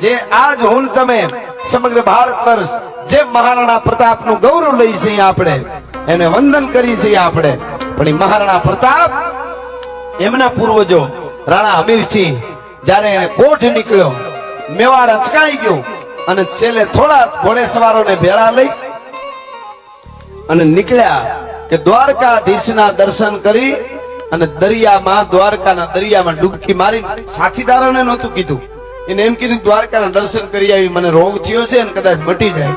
જે આજ હું ને મહારાણા ગૌરવ લઈ છે આપણે, એને વંદન કરી છીએ આપણે. પણ એ મહારાણા પ્રતાપ, એમના પૂર્વજો રાણા હમીરસિંહ જ્યારે એને કોઠ નીકળ્યો, મેવાડ અચકાઈ ગયું અને છેલ્લે થોડા ઘોડે સવારોને ભેળા લઈ અને નીકળ્યા કે દ્વારકાધીશના દર્શન કરી અને દરિયામાં, દ્વારકાના દરિયામાં ડૂબકી મારી સાથીદારોને નહોતું કીધું. એને એમ કીધું દ્વારકાના દર્શન કરી આવી, મને રોગ થયો છે અને કદાચ મટી જાય.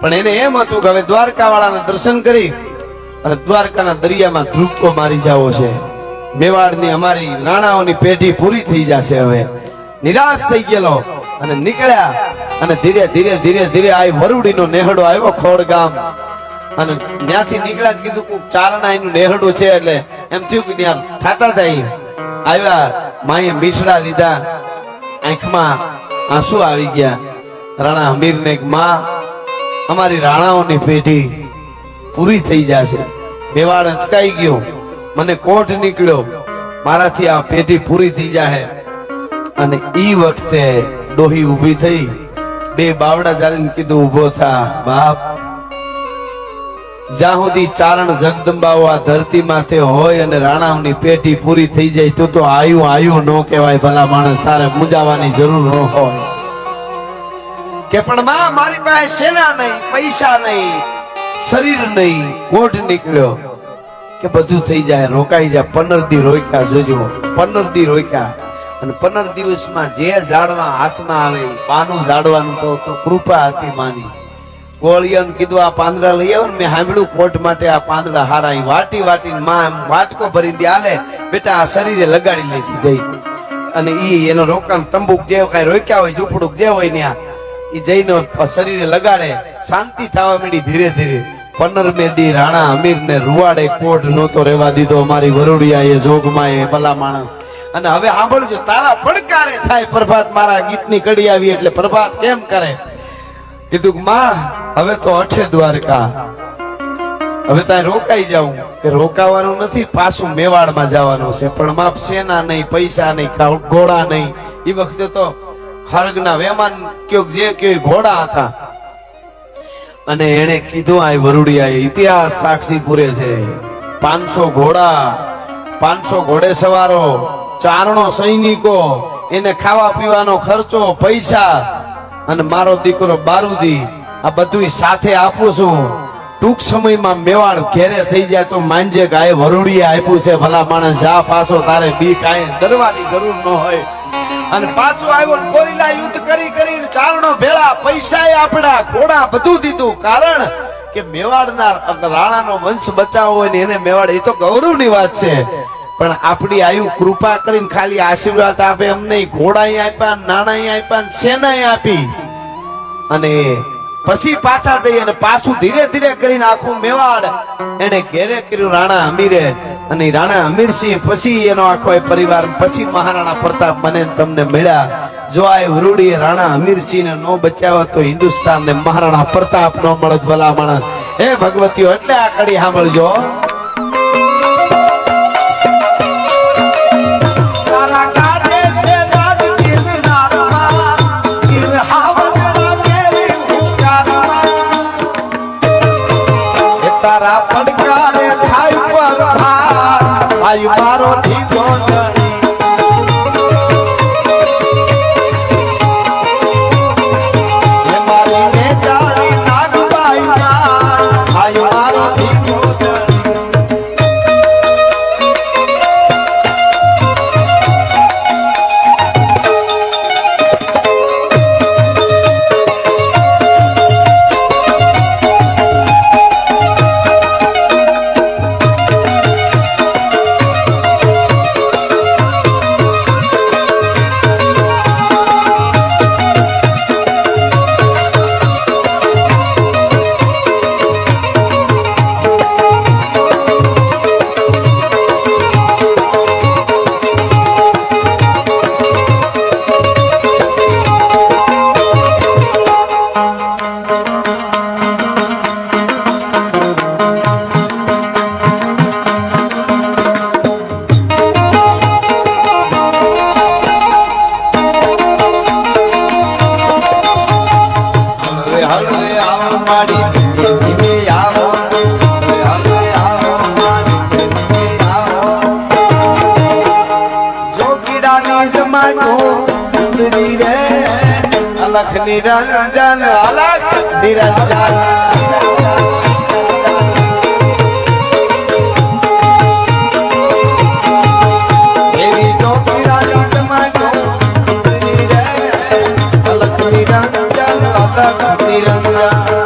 પણ એને એમ હતું કે હવે દ્વારકા વાળાના દર્શન કરી અને દ્વારકાના દરિયામાં ધ્રુપકો મારી જાવો છે. મેવાડની અમારી નાણાઓની પેઢી પૂરી થઈ જશે હવે. નિરાશ થઈ ગયેલો. અને નીકળ્યા અને ધીરે ધીરે ધીરે ધીરે આ વરુડીનો નેહડો આવ્યો ખોડ ગામ અને ત્યાંથી નીકળ્યા કીધું ચારણા એનું નેહડું છે એટલે એમ થયું કે ત્યાં થાતા થાય આવ્યા માએ મીઠડા લીધા. આંખમાં આંસુ આવી ગયા. રાણા હમીર ને માં, અમારી રાણાઓની પેઢી પૂરી થઈ જશે. મેવાડ અચકાઈ ગયો. મને કોટ નીકળ્યો. મારાથી આ પેઢી પૂરી થઈ જાહે. અને ઈ વખતે ડોહી ઊભી થઈ. બે બાવડા જાળીને કીધું ઊભો થા, બાપ. જ્યાં સુધી ચારણ જગદંબાઓ આ ધરતી માથે હોય અને રાણાઓની પેટી પૂરી થઈ જાય, તો તો આયુ આયુ ન કહેવાય, ભલા માણસ, તારે મુંજાવાની જરૂર ન હોય. કે પણ માં, મારી પાસે સેના નહીં, પૈસા નહીં, શરીર નહીં કોટ નીકળ્યો. કે બધું થઈ જાય, રોકાઈ જાય પંદર દી રોક્યા, જોજો, પંદર દી રોક્યા. અને પંદર દિવસમાં જે ઝાડવા હાથમાં આવે પાનું ઝાડવાનું તો તો કૃપા હતી માની. ગોળિયાને કીધું, આ પાંદડા લઈ આવો ને. મેં સાંભળ્યું કોટ માટે આ પાંદડા હારા વાટી વાટીને માં વાટકો ભરી દે, આલે, બેટા, આ શરીરે લગાડી લેશે જઈ અને ઈ એનો રોકાણ તંબુક જે કઈ રોક્યા હોય ઝૂંપડું જે હોય ત્યાં ઈ જઈને શરીરે લગાડે, શાંતિ થવા માંડી ધીરે ધીરે. પંદર મે દી રાણા અમીર ને રૂવાડે કોટ નહોતો રહેવા દીધો, અમારી વરુડિયા એ જોગમાં એ ભલા માણસ અને હવે સાંભળજો, તારા પડકારે થાય પ્રભાત મારા ગીતની કડી આવી એટલે પ્રભાત કેમ કરે? કીધું માં, હવે તો અઠે દ્વારકા. હવે ત્યાં રોકાઈ જાઉં. કે રોકાવાનું નથી, પાછું મેવાડમાં જવાનું છે. પણ માપ સેના નહીં, પૈસા નહીં ઘોડા નહીં. એ વખતે તો હર્ગના વેમાન કયો જે કયો ઘોડા હતા. અને એને કીધું આ વરુડિયા ઇતિહાસ સાક્ષી પૂરે છે. પાંચસો ઘોડા, પાંચસો ઘોડે સવારો ચારણો સૈનિકો, એને ખાવા પીવાનો ખર્ચો, પૈસા અને મારો દીકરો બારુજી, આ બધું સાથે આપું છું. ટૂંક સમયમાં મેવાડ ઘેરે થઈ જાય તો માંજે ગાય વરુડીએ આપ્યું છે. ભલા માણસ જા પાછો, તારે બી કાંઈ ડરવાની જરૂર ન હોય. અને પાછો આવ્યો ગોરીલા યુદ્ધ કરી કરી ચારણો ભેળા પૈસા આપડા, ઘોડા બધું દીધું. કારણ કે મેવાડના રાણાનો વંશ બચાવવો હોય ને એને મેવાડ, એ તો ગૌરવની વાત છે. પણ આપણી આયુ કૃપા કરીને ખાલી આશીર્વાદ આપે અમને ઘોડા આપ્યા નાણા આપ્યા સેના આપી. અને પછી પાછા જઈ અને પાછું ધીરે ધીરે કરીને આખું મેવાડ એને ઘેરે કર્યું રાણા અમીરે. અને રાણા અમીરસિંહ પછી એનો આખો પરિવાર પછી મહારાણા પ્રતાપ મને તમને મળ્યા. જો આ વરુડીએ રાણા અમીરસિંહ ને નો બચાવ્યા તો હિન્દુસ્તાન ને મહારાણા પ્રતાપ નો મળત ભલા માણસ. હે ભગવતીઓ, એટલે આ કડી સાંભળજો. અલખ નિરંજન અલખ નિરંજન. નિરંજન અલખ નિરંજન.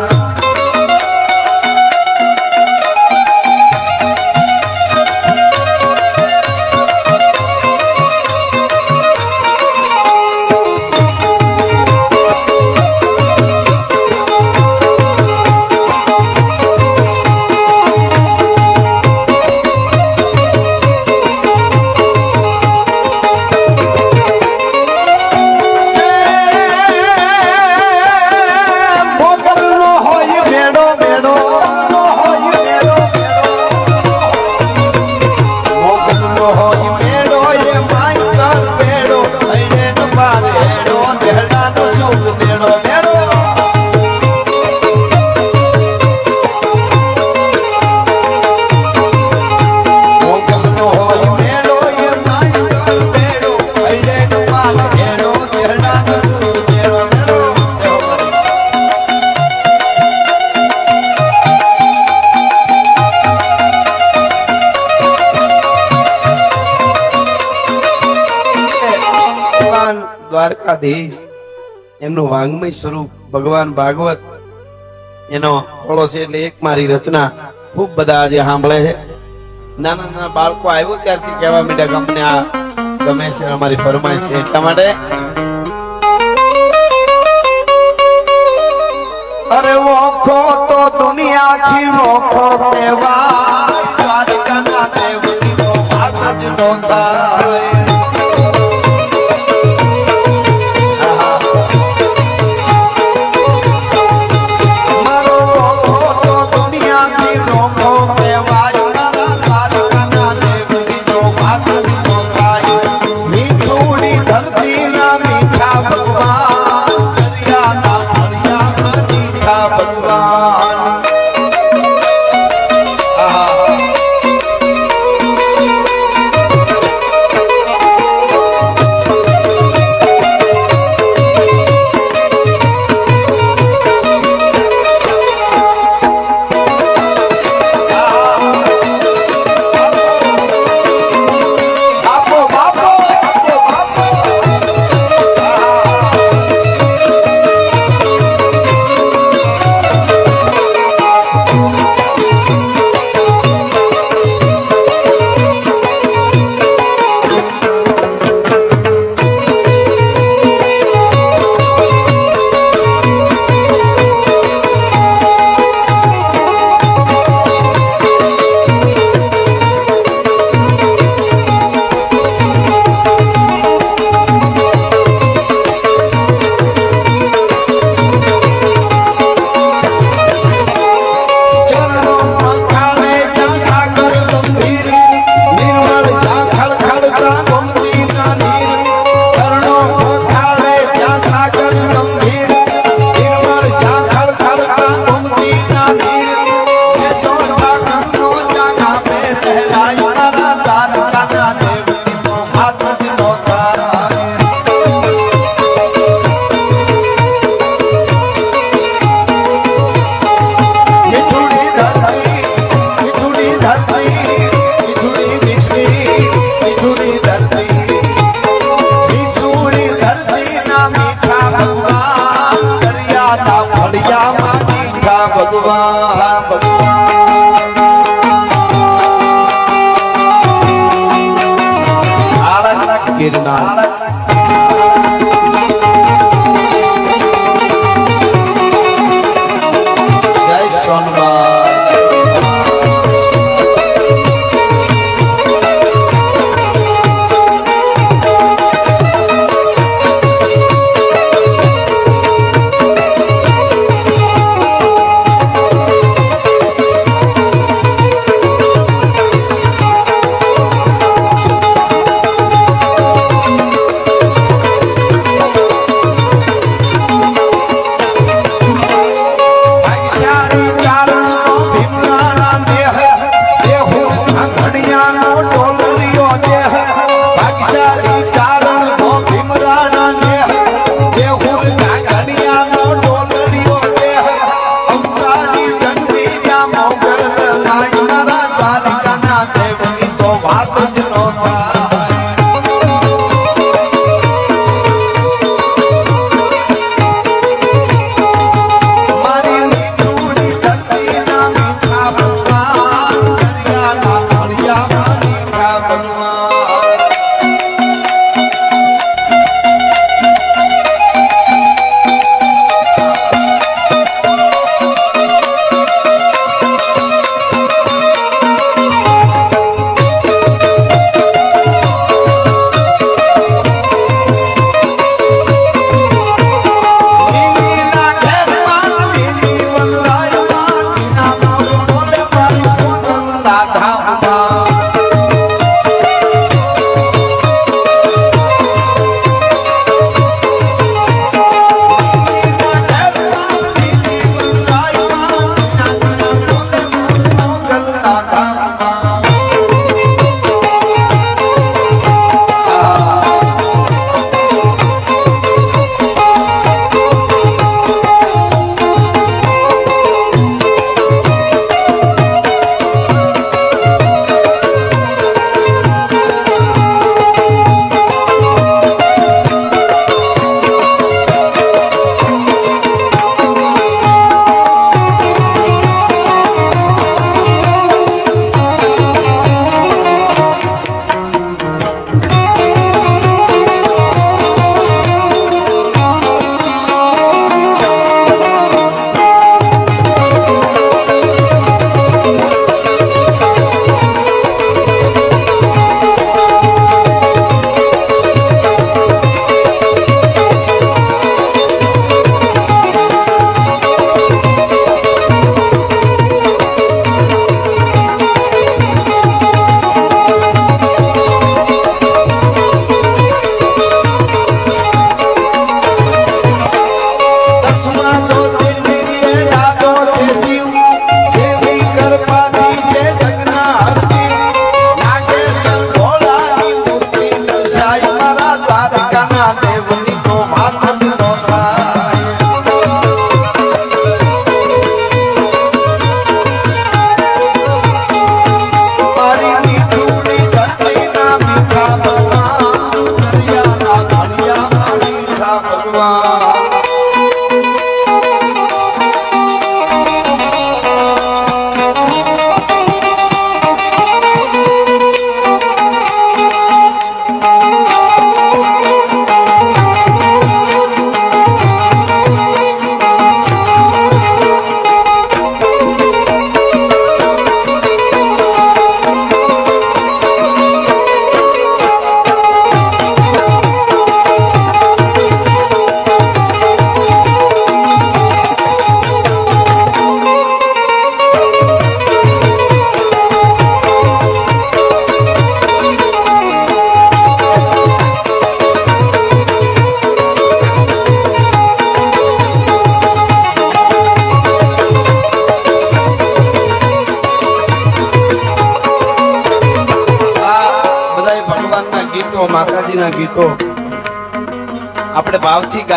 વાંગમય સ્વરૂપ ભગવાન ભાગવત. એનો થોડો છે એટલે એક મારી રચના ખૂબ બધા આજે સાંભળે છે. નાના નાના બાળકો આવ્યો ત્યારથી કહેવા માંડ્યા કે અમને આ ગમે છે, અમારી ફરમાય છે. એટલા માટે અરે ઓખો તો દુનિયા છી ઓખો કહેવાય. દ્વારકાના દેવની તો વાત જ નો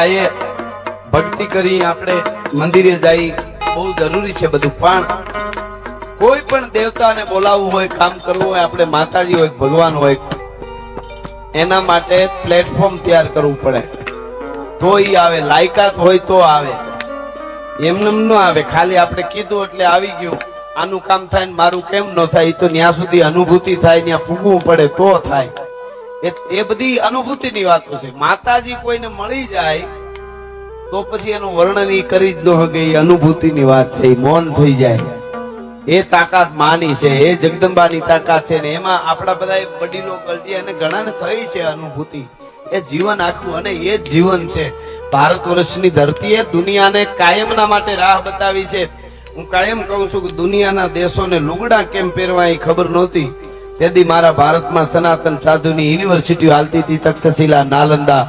ભાવથી ભક્તિ કરી આપણે મંદિરે જઈ બહુ જરૂરી છે બધું. પણ કોઈ પણ દેવતાને બોલાવવું હોય, કામ કરવું હોય, આપણે માતાજી હોય, ભગવાન હોય, એના માટે પ્લેટફોર્મ તૈયાર કરવું પડે. તો એ આવે. લાયકાત હોય તો આવે. એમનેમ ન આવે. ખાલી આપણે કીધું એટલે આવી ગયું. આનું કામ થાય ને મારું કેમ ન થાય? એ તો ત્યાં સુધી અનુભૂતિ થાય ત્યાં પૂગવું પડે તો થાય. એ બધી અનુભૂતિની વાતો છે. માતાજી કોઈને મળી જાય તો પછી એનું વર્ણન કરી જ ન શકે, એ અનુભૂતિની વાત છે મૌન થઈ જાય. એ તાકાત માની છે, એ જગદંબાની તાકાત છે ને એમાં આપણા બધા વડીલો ગલટી અને ઘણાને થઈ છે અનુભૂતિ. એ જીવન આખું અને એ જ જીવન છે. ભારત વર્ષની ધરતીએ દુનિયાને કાયમના માટે રાહ બતાવી છે. હું કાયમ કહું છું કે દુનિયાના દેશોને લુગડા કેમ પહેરવા એ ખબર નહોતી. તેથી મારા ભારતમાં સનાતન સાધુની યુનિવર્સિટી હાલતી હતી તક્ષશિલા નાલંદા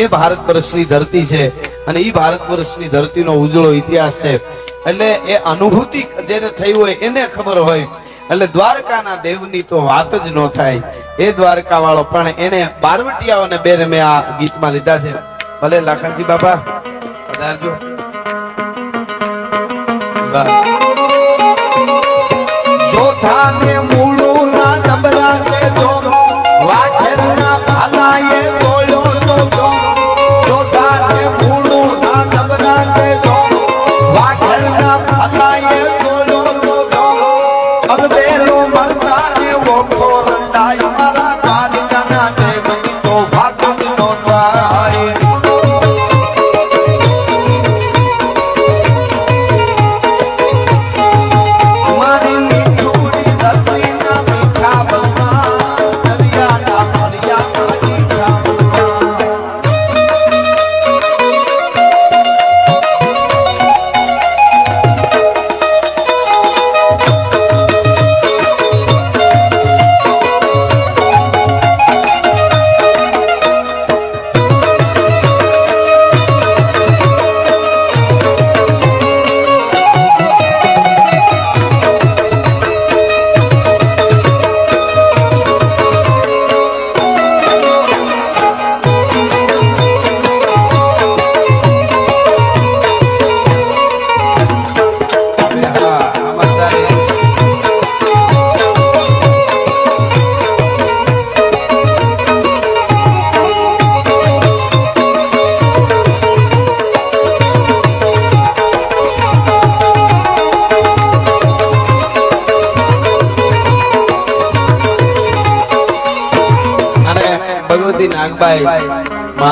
એ ભારત વર્ષની ધરતી છે અને એ ભારત વર્ષની ધરતીનો ઉજળો ઇતિહાસ છે એટલે એ અનુભૂતિ જેને થઈ હોય એને ખબર હોય, એટલે દ્વારકાના દેવની તો વાત જ ન થાય, એ દ્વારકા વાળો પણ એને બારવટિયાઓને બેન મેં આ ગીતમાં લીધા છે. ભલે લાખણજી બાપા, પધારજો. વાહ.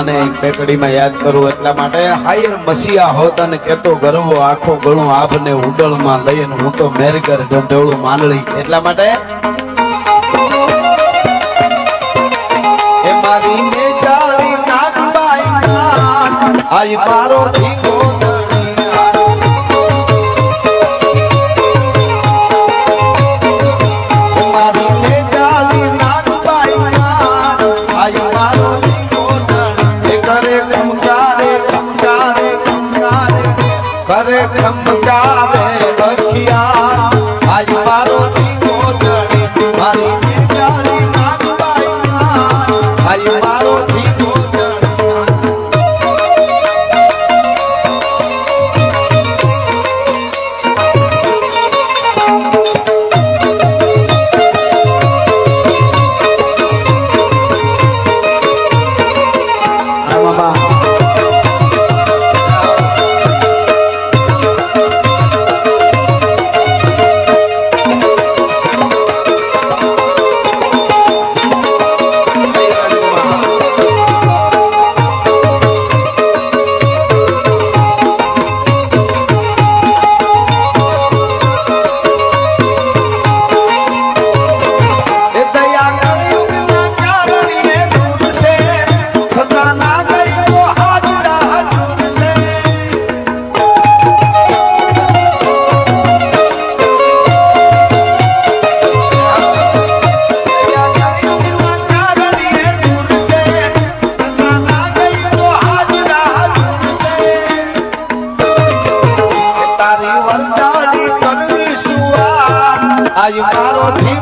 માને એક પેકડીમાં યાદ કરું એટલા માટે હાયર મસીયા હોત અને કેતો ગરવો આખો ગણો આભને ઉડળમાં લઈને હું તો મેરગર ઢંઢોળું માનડી એટલા માટે મારી મારો ધીંગો ち